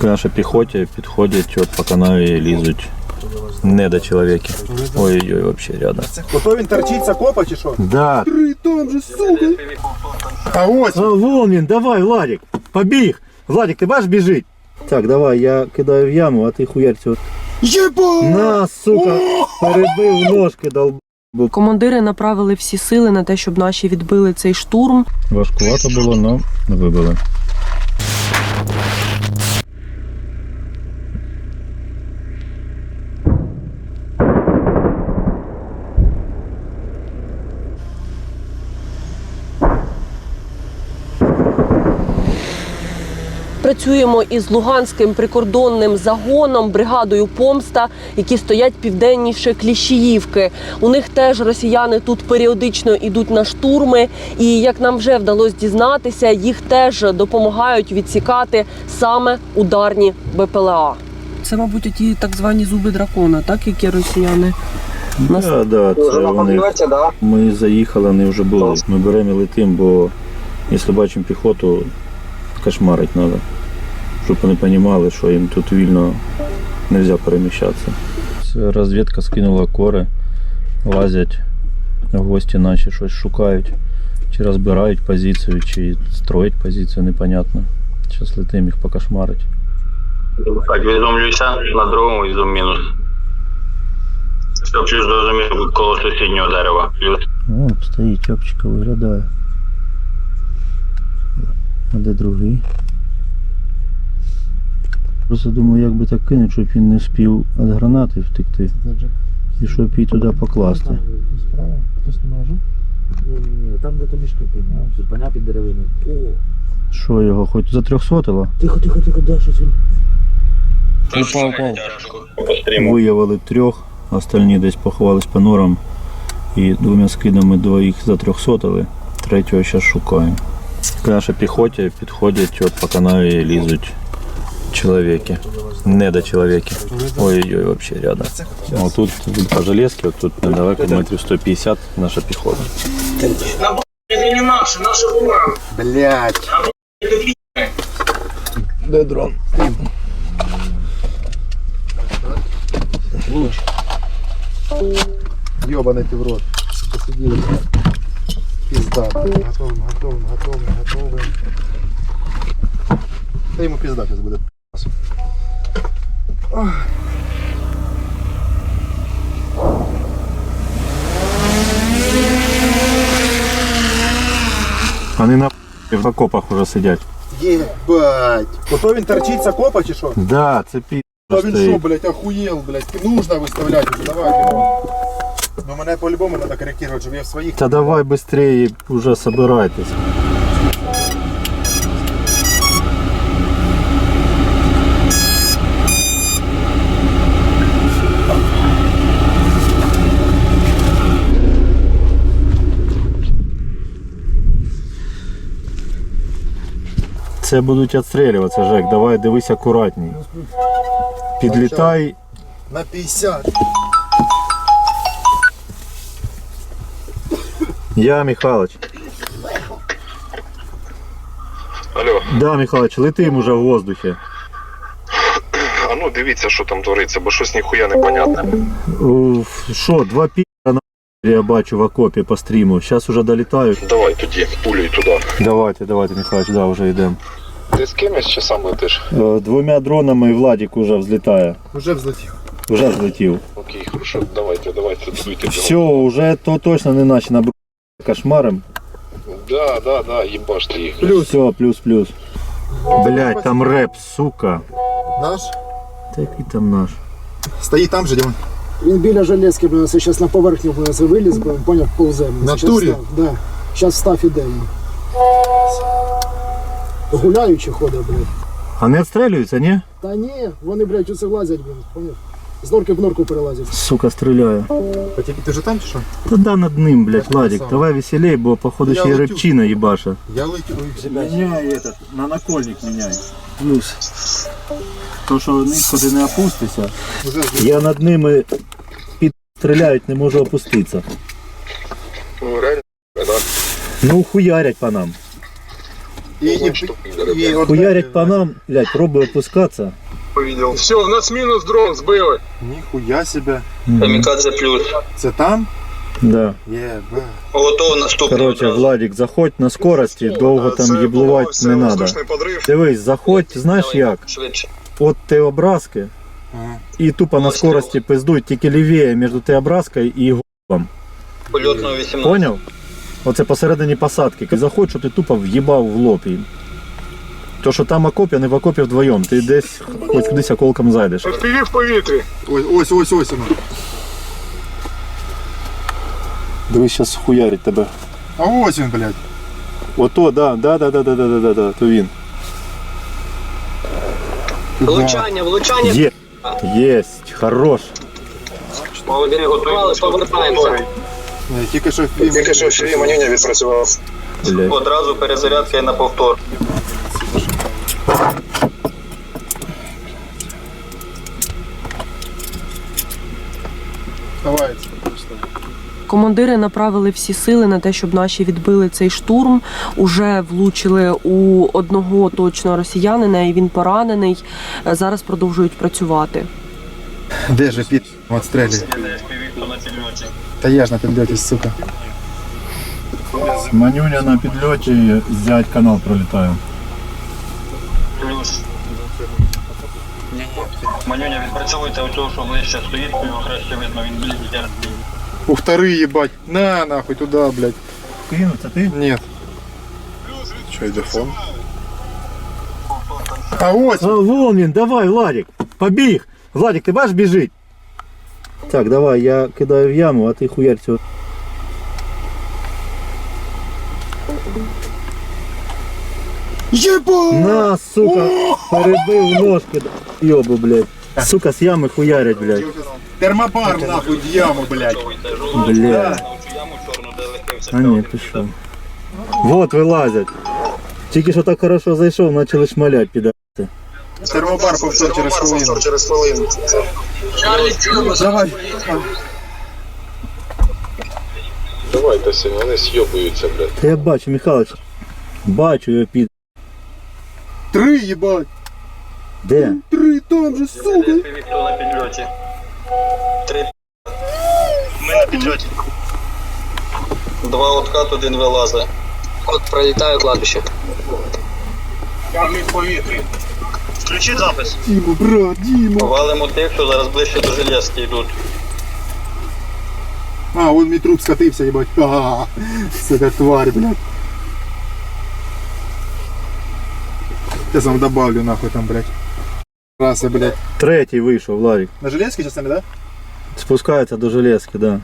К нашій піхоті підходять от по канаві лізуть недочеловіки. Ой-ой-ой, вообще рядом. Ото він торчиться копа чи що? Да. Три там же, сука. А ось. А, вон він, давай, Владик, побіг. Владик, ти бачиш біжить? Так, давай, я кидаю в яму, а ти хуярь цього. Єба! На, сука, перебив ножки, долб. Командири направили всі сили на те, щоб наші відбили цей штурм. Важкувато було, але вибили. Працюємо із Луганським прикордонним загоном, бригадою Помста, які стоять південніше Кліщіївки. У них теж росіяни тут періодично йдуть на штурми, і як нам вже вдалося дізнатися, їх теж допомагають відсікати саме ударні БПЛА. Це, мабуть, ті так звані зуби дракона, так які росіяни. Нас- Да, да, це вони. Ми заїхали, вони вже були. Ми беремо і летимо, бо якщо бачимо піхоту, кошмарить треба. Щоб вони розуміли, що їм тут вільно не можна переміщатися. Розвідка скинула кори, лазять гості наші щось шукають. Чи розбирають позицію, чи строять позицію, непонятно. Зараз летимо їх покошмарить. Так, відзумлюйся, на другому відзум мінус. Щоб плюс зрозумів коло сусіднього дерева. Плюс. О, стоїть, чопчика виглядає. А де другий? Просто думаю, як би так кинути, щоб він не спів від гранати втекти. І щоб її туди покласти. Хтось не може? Ні, ні, ні, там де то мішки підняв, тут паня під деревиною. О, Що його, хоч затрьохсотило? тихо, тихо, тихо, да, щось він. Упав, упав. Виявили трьох, остальні десь поховались по норам. І двома скидами двоїх затрьохсотили, третього зараз шукаємо. К нашій піхоті підходять от по канаві лізуть чоловіки. Недочеловіки. Ой-ой-ой, вообще рядом. Вот тут по железке, вот тут недалеко метрів 150 наша піхота. Блять. Де дрон? Йобаний ти в рот. Посиділи. Пізда. Готовим, готовим, готовим, готовим. Та йому пізда зараз буде. Вони на в окопах уже сидять. Єбать. Ото він торчиться копа чи що? Да, це пі. Та він що, блядь, охуєл, блядь. Нужно виставляти вже, давай, Димон. Ну мене по-любому треба корректировать, щоб я в своїх... Та давай быстрее уже собирайтесь. Це будуть відстрілюватися, Жек. Давай дивись акуратній. Підлітай. На 50. Я, Михайлович. Алло, Да, Михайлович, летим уже в воздухі. а ну дивіться, що там твориться, бо щось ніхуя не понятне. Що, два пі на я бачу в окопі по стріму. Зараз уже долітаю. Давай тоді, пулюй туди. Давайте, давайте, Михайлович, да, вже йдемо. Ти з кимось чи сам летиш? Е, Двома дронами Владик уже взлітає. Уже взлетів. Вже злетів. Окей, хорошо, давайте, давайте, дуйте. Все, вже то точно не наче на кошмаром. Да, да, да, їбаште їх. Плюс. Все, плюс-плюс. Блять, там реп, сука. Наш? Та який там наш? Стоїть там же, Димон. Він біля железки, блин, це зараз на поверхню блин, це виліз, блин, поняв, повземо. На Щас турі? Да. Зараз став ідемо. Гуляючи ходить, блядь. А не відстрілюються, ні? Та ні, вони, блядь, оце влазять, блин, поняв. З норки в норку перелазять. Сука, стріляє. А ти, ти вже там чи що? Та да над ним, блять, Владик, давай веселей, бо походу ще й репчина їбаша. Я летю. Блядь. Меняй этот, на накольник меняй. Плюс. То, що низько ти не опустися. Я над ними підстріляють, не можу опуститися. Ну реально, да. Ну, хуярять по нам. І, і, і, Хуярять по нам, блядь, пробує опускатися. Все, в нас мінус дрон збили. Ніхуя себе. Камікадзе плюс. Це там? Да. Єба. Готово наступний. Короче, одразу. Владик, заходь на скорості, довго там їблувати не треба. Дивись, заходь, знаєш як? Швидше. От Т-образки Ага. і тупо на скорості пиздуй, тільки лівіє між Т-образкою і губом. Польотного 18. Поняв? Оце посередині посадки. Ти заходь, що ти тупо в'їбав в лоб їм. То, що там окоп, а не в окопі вдвоєм. Ти десь хоч кудись околком зайдеш. FPV в повітрі. Ось, ось, ось, ось воно. Дивись, зараз хуярить тебе. А ось він, блядь. Ото, да, да, да, да, да, да, да, да, да, то він. Влучання, влучання. Є. Єсть, хорош. Молоді готуємося. Повертаємося. Ні, Тільки що фільм. Тільки що фільм манюня відпрацював. Блядь. Одразу перезарядка і на повтор. Командири направили всі сили на те, щоб наші відбили цей штурм. Уже влучили у одного точно росіянина, і він поранений. Е, Зараз продовжують працювати. Де же під отстрелює? Та я ж на підльоті, сука. Манюня на підльоті, зять канал пролітає. Манюня, відпрацьовуйте у того, що ближче стоїть, його краще видно, він ближче. Ухтари, їбать. На, нахуй, туди, блядь. Кину, це ти? Нет. Що, йде фон? А ось! А, вон він, давай, Владик, побіг. Владик, ти бачиш біжить? Так, давай, я кидаю в яму, а ти хуярь цього. Єба! На, сука, перебив ножки, йобу, блядь. Сука, з ями хуярять, блядь. Термобар, нахуй, в яму, блядь. Бля. А ні, ти що? Вот вилазять. Тільки що так хорошо зайшов, почали шмалять, піда. Термобар повтор через хвилину. через хвилину. Давай. Давай, Тасі, вони з'єбуються, блядь. Та я бачу, Михайлович. Бачу його під. Три, їбать. Де? Три, там же, сука. Хто на підльоті? Три. Ми на підльоті. Два откат, один вилазить. От пролітає кладбище. Камінь в повітрі. Включи запис. Діма, брат, Діма. Валимо тих, що зараз ближче до железки йдуть. А, вон мій труп скатився, їбать. А, сука, тварь, блядь. Я сам добавлю, нахуй, там, блядь. Раса, блядь. Третій вийшов, Владик. На железке частями, да? Спускається до железки, да.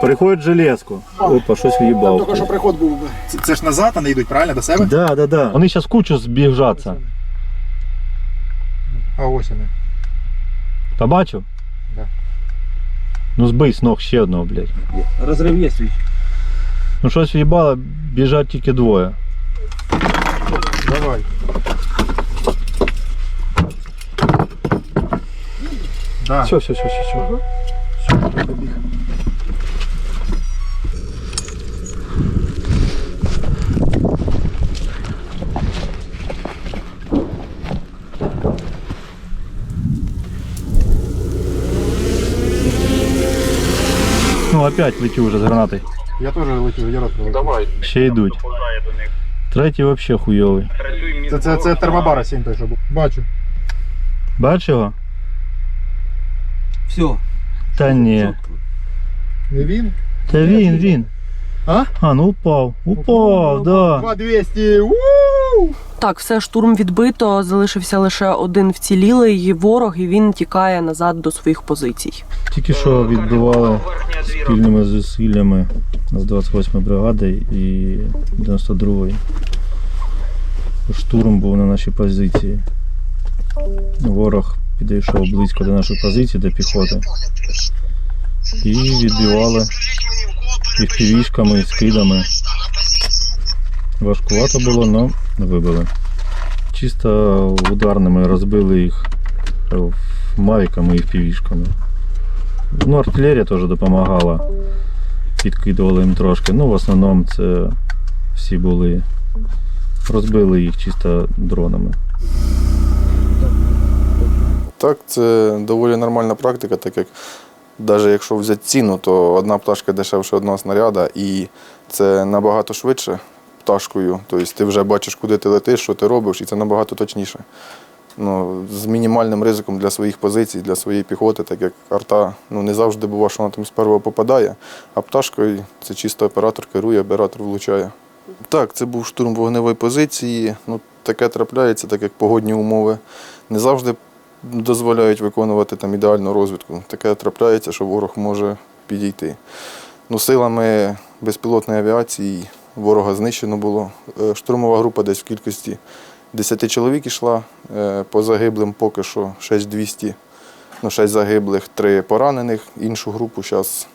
Переходить в железку. Опа, щось в'їбав. приход був би. Це, це ж назад вони йдуть, правильно, до себе? Да, да, да. Вони зараз кучу збіжаться. А ось вони. Побачив? Да. Ну збий з ног ще одного, блядь. Розрив є свій. Ну щось в'їбало, біжать тільки двоє. Давай. Да. Все, все, все, все, все. Ну, опять летю уже з гранати. Я теж летів, я рот прилетів. Давай. Ще йдуть. Третій вообще хуйовий. Це, це, це термобара 7 той, що був. Бачу. Бачиш його? Все. Та ні. Не він? Та він, він. А? А, ну упав. Упав, да. 2200. Уу! Так, все штурм відбито. Залишився лише один вцілілий ворог, і він тікає назад до своїх позицій. Тільки що відбивали спільними зусиллями з 28 ї бригади і 92-ї. Штурм був на нашій позиції. Ворог підійшов близько до нашої позиції, до піхоти. І відбивали і півішками, скидами. Важкувато було, але вибили. Чисто ударними розбили їх е, мавіками і півішками. Ну, артилерія теж допомагала. Підкидували їм трошки. Ну, в основному це всі були розбили їх чисто дронами. Так, це доволі нормальна практика, так як навіть якщо взяти ціну, то одна пташка дешевше одного снаряда, і це набагато швидше пташкою. Тобто ти вже бачиш, куди ти летиш, що ти робиш, і це набагато точніше. Ну, з мінімальним ризиком для своїх позицій, для своєї піхоти, так як арта ну, не завжди буває, що вона там з першого попадає, а пташкою це чисто оператор керує, оператор влучає. Так, це був штурм вогневої позиції. Ну, таке трапляється, так як погодні умови не завжди дозволяють виконувати там ідеальну розвідку. Таке трапляється, що ворог може підійти. Ну, силами безпілотної авіації ворога знищено було. Е, Штурмова група десь в кількості 10 чоловік йшла. Е, По загиблим поки що 6200, ну, 6 загиблих, 3 поранених. Іншу групу зараз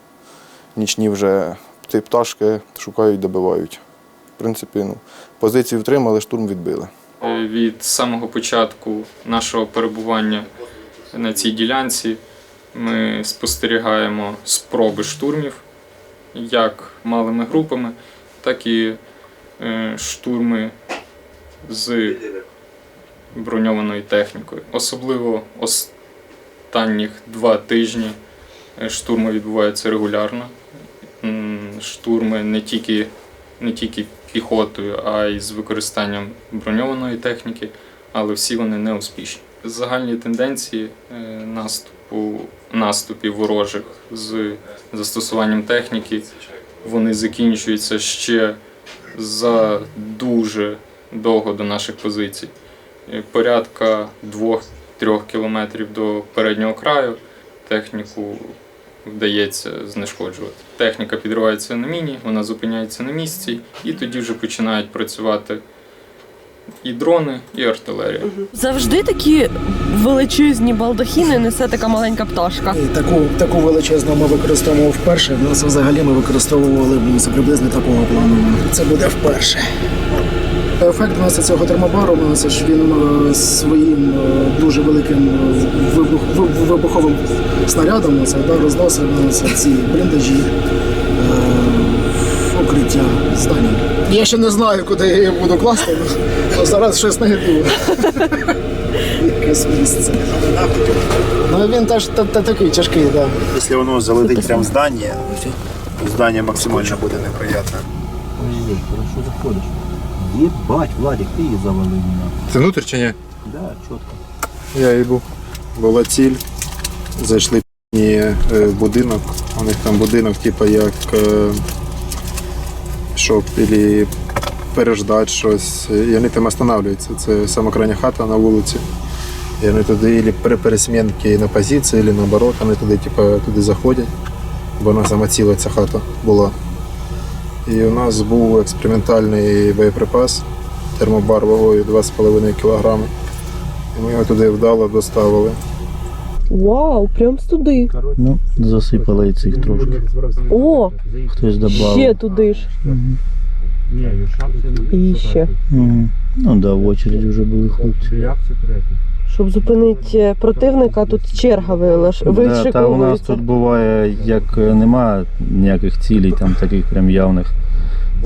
нічні вже пташки шукають, добивають. В принципі, ну, позицію втримали, штурм відбили. Е, Від самого початку нашого перебування на цій ділянці ми спостерігаємо спроби штурмів як малими групами, так і е, штурми з броньованою технікою. Особливо останніх два тижні е, штурми відбуваються регулярно. Штурми не тільки не тільки піхотою, а й з використанням броньованої техніки, але всі вони не успішні. Загальні тенденції е, наступу, наступів ворожих з застосуваннім техніки вони закінчуються ще за дуже довго до наших позицій. Е, Порядка 2-3 кілометрів до переднього краю техніку вдається знешкоджувати. Техніка підривається на міні, вона зупиняється на місці, і тоді вже починають працювати і дрони, і артилерія. Завжди такі величезні балдахіни несе така маленька пташка. І таку, таку величезну ми використовували вперше. У нас взагалі ми використовували приблизно такого плану. Це буде вперше. Ефект у нас цього термобару у нас ж він е, своїм е, дуже великим е, вибух, вибуховим снарядом це, да, розносить у нас ці бліндажі, е, в укриття здані. Я ще не знаю, куди я її буду класти, але зараз щось знайду. Якесь місце. Ну він теж та, та, такий тяжкий, так. Да. Если воно залетить прямо в то здание максимально буде неприятно. Ой-ой, хорошо заходиш. Єбать, Владик, ти її завалив мене. Це внутрь чи ні? Да, чітко. Я їбу. Була ціль. Зайшли в будинок. У них там будинок, типу, як е, щоб ілі переждати щось. І вони там останавливаються. Це сама крайня хата на вулиці. І вони туди ілі при пересмінки на позиції, або наоборот, вони туди, типу, туди заходять. Бо вона сама ціла ця хата була. І у нас був експериментальний боєприпас термобар вагою 2,5 кг. І ми його туди вдало доставили. Вау, прям туди. Ну, засипали і цих трошки. О, Хтось додав. ще туди ж. Ні, І ще. Угу. Ну да, в очереді вже були хлопці. Щоб зупинити противника, тут черга вилаш- Да, та у нас тут буває, як е, нема ніяких цілей, там таких прям явних.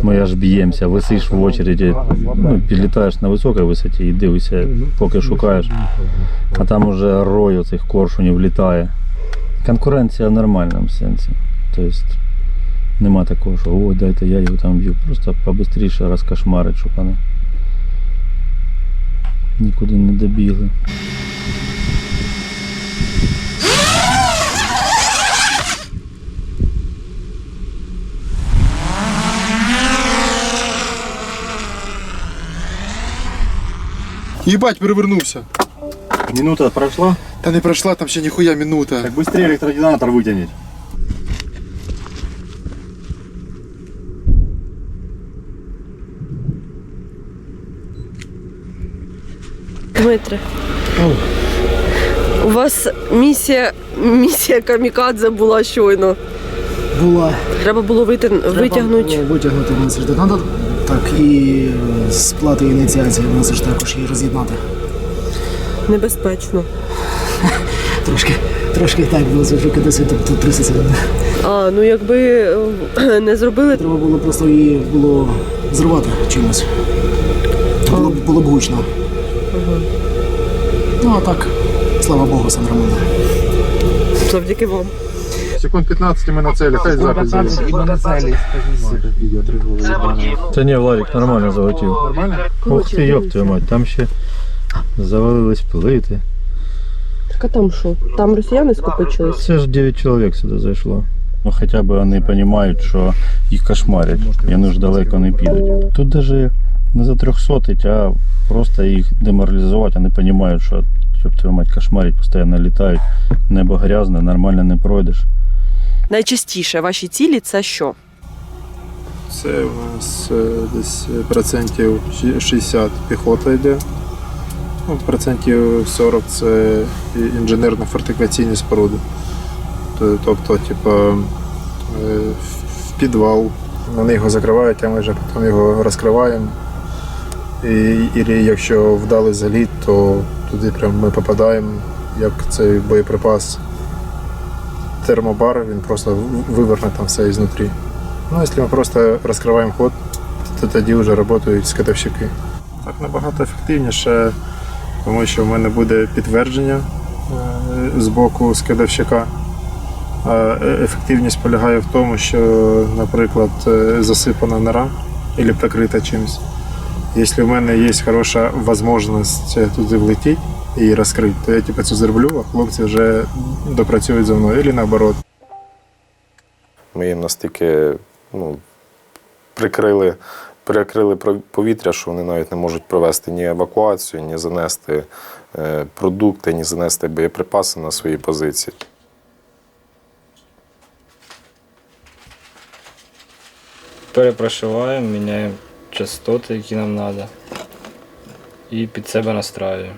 Ми аж б'ємося, висиш в очереді, ну, підлітаєш на високій висоті і дивишся, поки шукаєш. А там уже рой оцих коршунів літає. Конкуренція в нормальному сенсі. Тобто нема такого, що ой, дайте я його там б'ю. Просто побистріше розкошмарить, щоб вони нікуди не добігли. Їбать, перевернувся. Минута прошла, Та не пройшла там ще ніхуя минута. так быстрее электродинаматор вытянет. Дмитре. У вас місія, місія камікадзе була щойно. Була. Треба було вийти, витягнути. Треба було витягнути нас ж Надо так і з плати ініціації нас ж також її роз'єднати. Небезпечно. Трошки, трошки так було вже кудись тут, трясеться. А, ну якби е, не зробили, Треба було просто її було зривати чимось. було б гучно. Ну а так, слава Богу, Сан Рамону. Завдяки вам. Секунд 15 ми на целі, хай запис І ми на цілі. Та ні, Владик, нормально заготів. Нормально? Ух ти, йоп твою мать, там ще завалились плити. Так а там що? Там росіяни скопичились? Це ж 9 чоловік сюди зайшло. Ну хоча б вони розуміють, що їх кошмарять, і вони ж далеко не підуть. Тут навіть не за трьохсотить, а просто їх деморалізувати, вони розуміють, що щоб твою мать кошмарить, постійно літають, небо грязне, нормально не пройдеш. Найчастіше ваші цілі це що? Це у нас е, десь процентів 60 піхота йде. Ну, процентів 40 це інженерно-фортифікаційні споруди. Т- Тобто, типу, е, в- в підвал. Вони його закривають, а ми вже потім його розкриваємо. І, і якщо вдалий заліт, то туди прям ми попадаємо, як цей боєприпас. Термобар, він просто виверне там все ізнутрі. Ну, якщо ми просто розкриваємо ход, то тоді вже працюють скидовщики. Так набагато ефективніше, тому що в мене буде підтвердження е, з боку скидовщика. Е- ефективність полягає в тому, що, наприклад, е, засипана нора або прикрита чимось. Якщо в мене є хороша можливість туди влетіти і розкрити, то я типу, це зроблю, а хлопці вже допрацюють за мною, або наоборот. Ми їм настільки ну, прикрили, прикрили повітря, що вони навіть не можуть провести ні евакуацію, ні занести е, продукти, ні занести боєприпаси на свої позиції. Перепрошиваємо, міняємо частоти, які нам треба. І під себе настраюємо.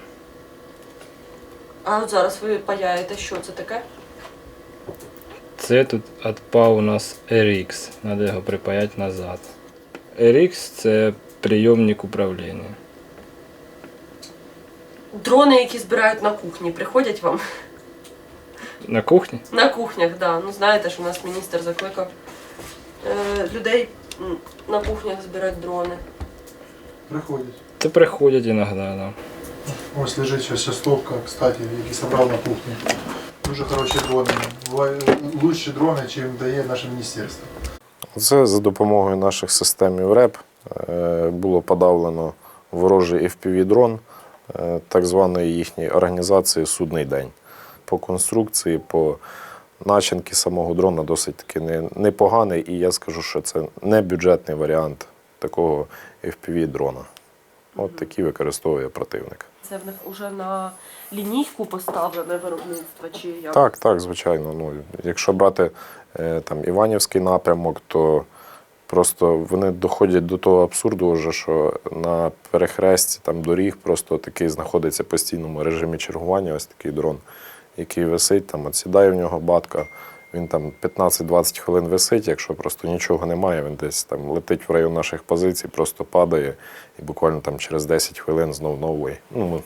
А от зараз ви паяєте, що це таке? Це тут відпав у нас RX, треба його припаяти назад. RX це прийомник управління. Дрони, які збирають на кухні, приходять вам? На кухні На кухнях, так. Да. Ну знаєте, що у нас міністр закликав е, людей на кухнях збирати дрони. Приходять. це приходять іноді. Да. Ось лежить ще частовка, кстати, який собрав на кухні. Дуже хороші дрони. Лучші дрони, чим дає наше міністерство. Це за допомогою наших систем РЕП було подавлено ворожий FPV-дрон е, так званої їхньої організації Судний день. По конструкції, по начинки самого дрона досить таки непоганий, і я скажу, що це не бюджетний варіант такого FPV-дрона. От такий використовує противник. Це в них уже на лінійку поставлене виробництво чи як? Так, так, звичайно. Ну, якщо брати е, там Іванівський напрямок, то просто вони доходять до того абсурду, вже, що на перехресті там доріг просто такий знаходиться в постійному режимі чергування, ось такий дрон, який висить, там, от сідає в нього батка. Він там 15-20 хвилин висить, якщо просто нічого немає, він десь там летить в район наших позицій, просто падає, і буквально там через 10 хвилин знов новий. Ну,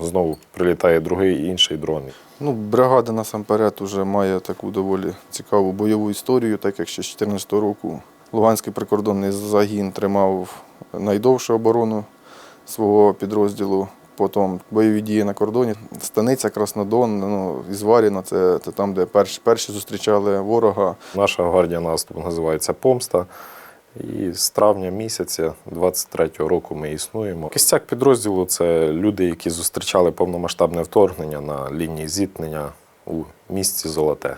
знову прилітає другий інший дрон. Ну, бригада насамперед вже має таку доволі цікаву бойову історію, так як ще з 2014 року Луганський прикордонний загін тримав найдовшу оборону свого підрозділу. Потім бойові дії на кордоні. Станиця Краснодон, ну, із Варіна, це, це там, де перші, перші зустрічали ворога. Наша гвардія наступу називається Помста. І з травня місяця 23-го року ми існуємо. Кістяк підрозділу це люди, які зустрічали повномасштабне вторгнення на лінії зіткнення у місті Золоте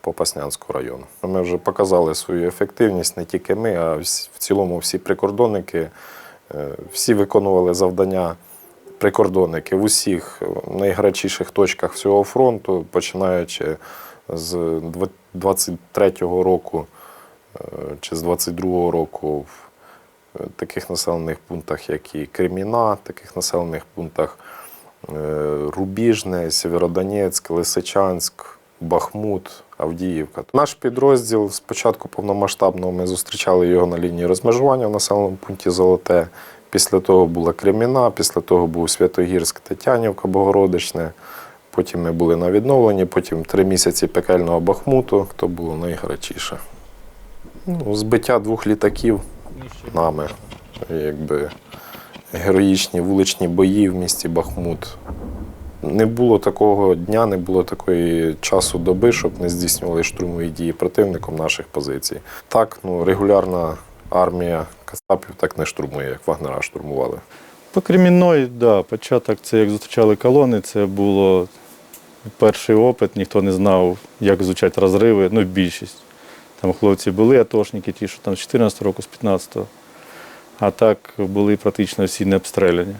Попаснянського району. Ми вже показали свою ефективність не тільки ми, а в цілому всі прикордонники. Е, Всі виконували завдання прикордонники в усіх найгарячіших точках всього фронту, починаючи з 23-го року е, чи з 22-го року в е, таких населених пунктах, як і Креміна, таких населених пунктах е, Рубіжне, Сєвєродонецьк, Лисичанськ, Бахмут, Авдіївка. Наш підрозділ спочатку повномасштабного ми зустрічали його на лінії розмежування в населеному пункті Золоте. Після того була Креміна, після того був Святогірськ, Тетянівка, Богородичне. Потім ми були на відновленні, потім три місяці пекельного Бахмуту, то було найгарячіше. Ну, збиття двох літаків нами, якби героїчні вуличні бої в місті Бахмут. Не було такого дня, не було такої часу доби, щоб не здійснювали штурмові дії противником наших позицій. Так, ну, регулярна армія Кацапів так не штурмує, як Вагнера штурмували. По Кремінної, да, початок це як зустрічали колони, це було перший опит, ніхто не знав, як звучать розриви, ну більшість. Там хлопці були атошники, ті, що там з 14 року, з 15-го. А так були практично всі не обстріляні.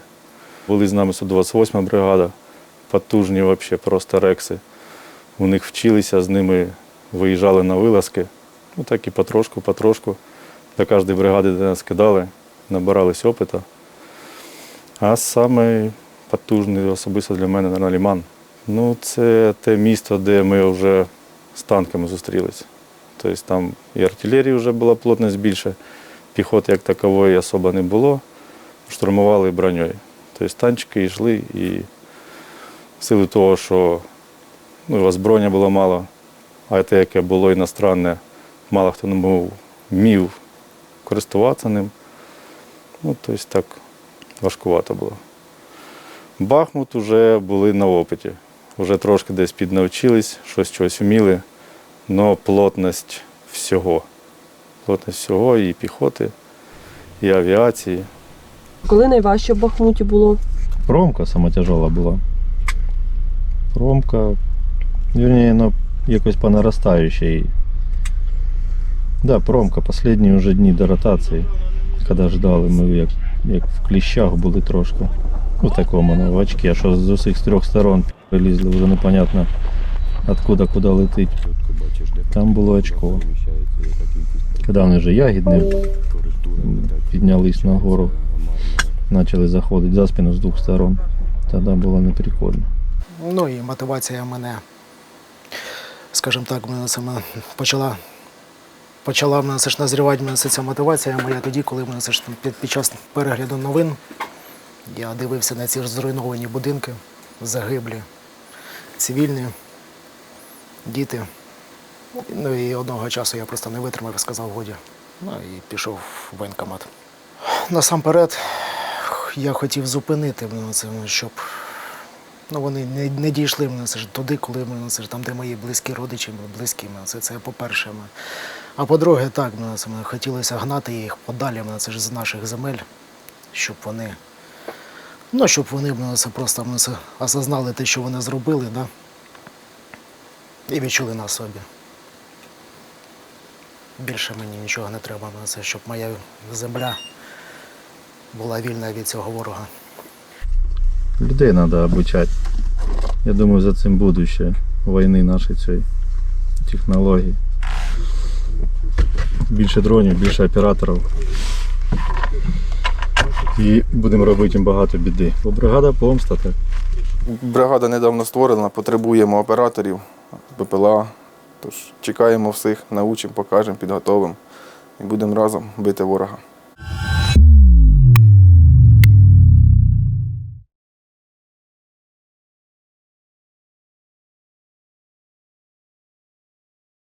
Були з нами 128 бригада, потужні взагалі, просто рекси. У них вчилися, з ними виїжджали на вилазки. Ну так і потрошку, потрошку. До кожної бригади, де нас кидали, набирались опиту. А саме потужний особисто для мене на Ліман. Ну, це те місто, де ми вже з танками зустрілися. Тобто там і артилерії вже була плотність більше, піхоти як такової особо не було. Штурмували броньою. Тобто танчики йшли і в силу того, що ну, озброєння було мало, а те, яке було іностранне, мало хто не вмів користуватися ним. Ну, тобто так важкувато було. Бахмут вже були на опиті. Вже трошки десь піднавчились, щось чогось вміли, але плотність всього. Плотність всього і піхоти, і авіації. Коли найважче в Бахмуті було? Промка сама тяжела була. Промка, вірніше, ну, якось по наростаючій. Да, промка, останні вже дні до ротації, коли ждали, ми як, як в кліщах були трошки. У такому ну, в очки, а що з усіх з трьох сторон вилізли, вже непонятно откуда куди летить. Там було очко. Коли вони вже ягідні піднялись нагору, почали заходити за спину з двох сторон. Тоді було неприкольно. Ну і мотивація мене, скажімо так, мене саме почала. Почала в мене все ж назрівати в мене ця мотивація моя тоді, коли мене все ж під, під час перегляду новин я дивився на ці зруйновані будинки, загиблі, цивільні, діти. Ну і одного часу я просто не витримав сказав годі. Ну і пішов в воєнкомат. Насамперед я хотів зупинити це, щоб ну, вони не, не дійшли мене це туди, коли мене це ж там, де мої близькі родичі, близькі мене це, це по-перше. А по-друге, так, мене мене хотілося гнати їх подалі мене це ж з наших земель, щоб вони. Ну, щоб вони мене це просто мене це осознали те, що вони зробили, да? і відчули на собі. Більше мені нічого не треба, мене це, щоб моя земля була вільна від цього ворога. Людей треба обучати. Я думаю, за цим будуще війни нашої цієї технології. Більше дронів, більше операторів. І будемо робити їм багато біди. Бо бригада помста так. Бригада недавно створена, потребуємо операторів, БПЛА. Тож чекаємо всіх, научимо, покажемо, підготовимо і будемо разом бити ворога.